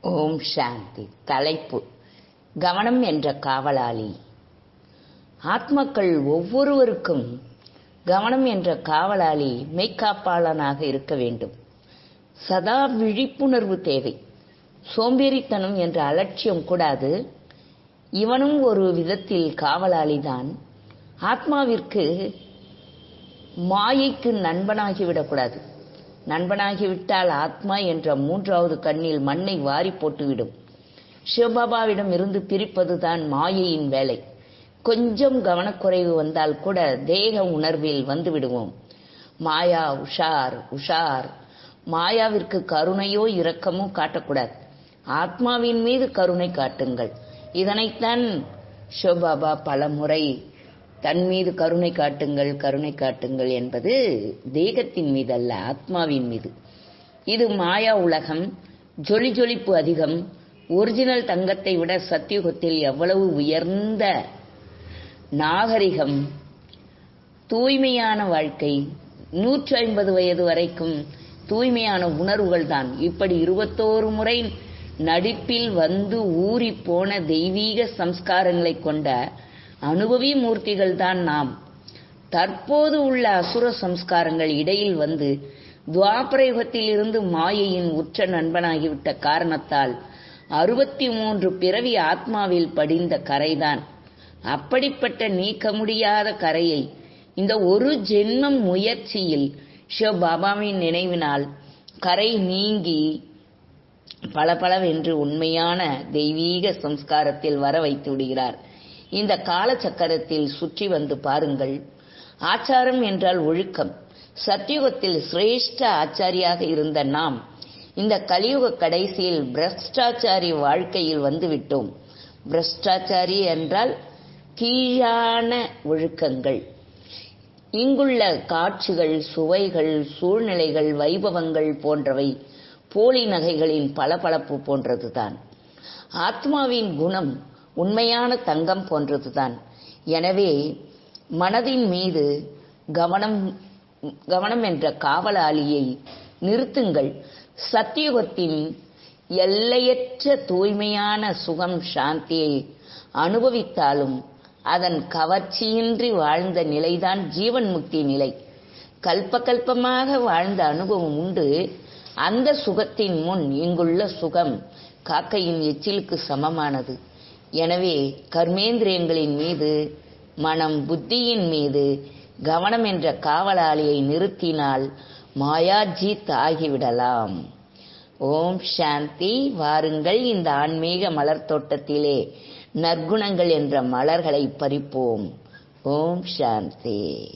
ஓம் சாந்தி. தலைப்பு. கவனம் என்ற காவலாளி. ஆத்மாக்கள் ஒவ்வொருவருக்கும் கவனம் என்ற காவலாளி மெய்க்காப்பாளனாக இருக்க வேண்டும். சதா விழிப்புணர்வு தேவை. சோம்பேறித்தனம் என்ற அலட்சியம் கூடாது. இவனும் ஒரு விதத்தில் காவலாளிதான். ஆத்மாவிற்கு மாயைக்கு நண்பனாகிவிடக்கூடாது நண்பனாகிவிட்டால் ஆத்மா என்ற மூன்றாவது கண்ணில் மண்ணை வாரி போட்டுவிடும். சிவபாபாவிடம் இருந்து பிரிப்பதுதான் மாயையின் வேலை. கொஞ்சம் கவனக்குறைவு வந்தால் கூட தேக உணர்வில் வந்து விடுவோம். மாயா உஷார் உஷார். மாயாவிற்கு கருணையோ இரக்கமோ காட்டக்கூடாது. ஆத்மாவின் மீது கருணை காட்டுங்கள். இதனைத்தான் சிவபாபா பல முறை தன் மீது கருணை காட்டுங்கள் கருணை காட்டுங்கள் என்பது தேகத்தின் மீது அல்ல ஆத்மாவின் மீது. இது மாயா உலகம் ஜொலி ஜொலிப்பு அதிகம். ஒரிஜினல் தங்கத்தை விட சத்தியுகத்தில் எவ்வளவு உயர்ந்த நாகரிகம் தூய்மையான வாழ்க்கை. நூற்றி ஐம்பது வயது வரைக்கும் தூய்மையான உணர்வுகள் தான். இப்படி இருபத்தோரு முறை நடிப்பில் வந்து ஊறி போன தெய்வீக சம்ஸ்காரங்களை கொண்ட அனுபவி மூர்த்திகள் தான் நாம். தற்போது உள்ள அசுர சம்ஸ்காரங்கள் இடையில் வந்து துவாபர மாயையின் உற்ற நண்பனாகிவிட்ட காரணத்தால் அறுபத்தி மூன்று பிறவி ஆத்மாவில் படிந்த கரைதான். அப்படிப்பட்ட நீக்க முடியாத கரையை இந்த ஒரு ஜென்மம் முயற்சியில் சிவபாபாவின் நினைவினால் கரை நீங்கி பளபளவென்று உண்மையான தெய்வீக சம்ஸ்காரத்தில் வர வைத்து விடுகிறார். இந்த காலச்சக்கரத்தில் சுற்றி வந்து பாருங்கள். ஆச்சாரம் என்றால் ஒழுக்கம். சத்தியுகத்தில் சிரேஷ்ட ஆச்சாரியாக இருந்த நாம் இந்த கலியுக கடைசியில் பிரஷ்டாச்சாரி வாழ்க்கையில் வந்துவிட்டோம். பிரஷ்டாச்சாரி என்றால் கீழான ஒழுக்கங்கள். இங்குள்ள காட்சிகள் சுவைகள் சூழ்நிலைகள் வைபவங்கள் போன்றவை போலி நகைகளின் பளபளப்பு போன்றதுதான். ஆத்மாவின் குணம் உண்மையான தங்கம் போன்றதுதான். எனவே மனதின் மீது கவனம் கவனம் என்ற காவலாளியை நிறுத்துங்கள். சத்தியுகத்தின் எல்லையற்ற தூய்மையான சுகம் சாந்தியை அனுபவித்தாலும் அதன் கவர்ச்சியின்றி வாழ்ந்த நிலைதான் ஜீவன் முக்தி நிலை. கல்ப கல்பமாக வாழ்ந்த அனுபவம் உண்டு. அந்த சுகத்தின் முன் இங்குள்ள சுகம் காக்கையின் எச்சிலுக்கு சமமானது. எனவே கர்மேந்திரியங்களின் மீது மனம் புத்தியின் மீது கவனம் என்ற காவலாளியை நிறுத்தினால் மாயாஜித் ஆகிவிடலாம். ஓம் சாந்தி. வாருங்கள் இந்த ஆன்மீக மலர் தோட்டத்திலே நற்குணங்கள் என்ற மலர்களை பறிப்போம். ஓம் சாந்தி.